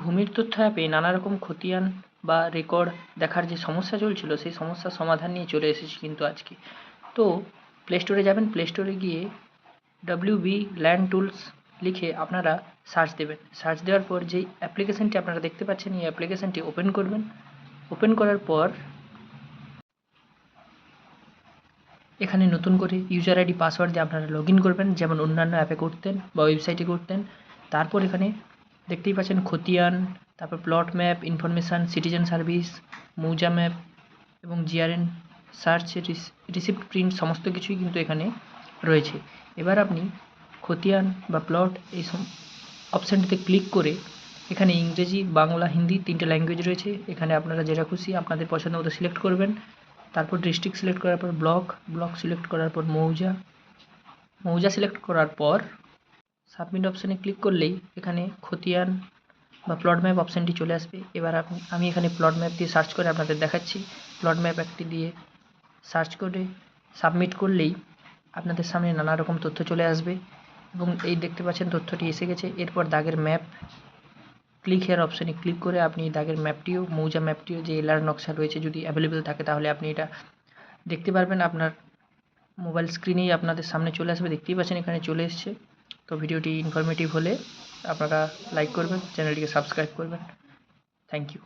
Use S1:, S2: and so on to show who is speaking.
S1: ভূমির তথ্য অ্যাপে নানা রকম খতিয়ান বা রেকর্ড দেখার যে সমস্যা চলছিল, সেই সমস্যার সমাধান নিয়ে চলে এসেছি কিন্তু আজকে। তো প্লে স্টোরে যাবেন প্লে স্টোরে গিয়ে ডাব্লিউ বি ল্যান্ড টুলস লিখে আপনারা সার্চ দেবেন। সার্চ দেওয়ার পর যেই অ্যাপ্লিকেশানটি আপনারা দেখতে পাচ্ছেন, এই অ্যাপ্লিকেশানটি ওপেন করবেন। ওপেন করার পর এখানে নতুন করে ইউজার আইডি পাসওয়ার্ড দিয়ে আপনারা লগ করবেন, যেমন অন্যান্য অ্যাপে করতেন বা ওয়েবসাইটে করতেন। তারপর এখানে দেখতেই পাচ্ছেন খতিয়ান, তারপর plot map information citizen service mouza map এবং জিআরএন সার্চ রিসিপ্ট প্রিন্ট সমস্ত কিছুই কিন্তু এখানে রয়েছে। এবার আপনি খতিয়ান বা প্লট এই অপশানটিতে ক্লিক করে এখানে ইংরেজি, বাংলা, হিন্দি তিনটে ল্যাঙ্গুয়েজ রয়েছে। এখানে আপনারা যেটা খুশি আপনাদের পছন্দ মতো সিলেক্ট করবেন। তারপর ডিস্ট্রিক্ট সিলেক্ট করার পর ব্লক ব্লক সিলেক্ট করার পর মৌজা মৌজা সিলেক্ট করার পর সাবমিট অপশানে ক্লিক করলেই এখানে খতিয়ান বা প্লট ম্যাপ অপশানটি চলে আসবে। এবার আমি এখানে প্লট ম্যাপ দিয়ে সার্চ করে আপনাদের দেখাচ্ছি। প্লট ম্যাপ একটি দিয়ে সার্চ করে সাবমিট করলেই আপনাদের সামনে নানা রকম তথ্য চলে আসবে এবং এই দেখতে পাচ্ছেন তথ্যটি এসে গেছে। এরপর দাগের ম্যাপ ক্লিক হেয়ার অপশানে ক্লিক করে আপনি দাগের ম্যাপটিও মৌজা ম্যাপটিও যে এলার নকশা রয়েছে যদি অ্যাভেলেবেল থাকে তাহলে আপনি এটা দেখতে পারবেন। আপনার মোবাইল স্ক্রিনেই আপনাদের সামনে চলে আসবে। দেখতেই পাচ্ছেন এখানে চলে এসছে। তো ভিডিওটি ইনফরমেটিভ হলে আপনারা লাইক করবেন চ্যানেলটিকে সাবস্ক্রাইব করবেন। Thank you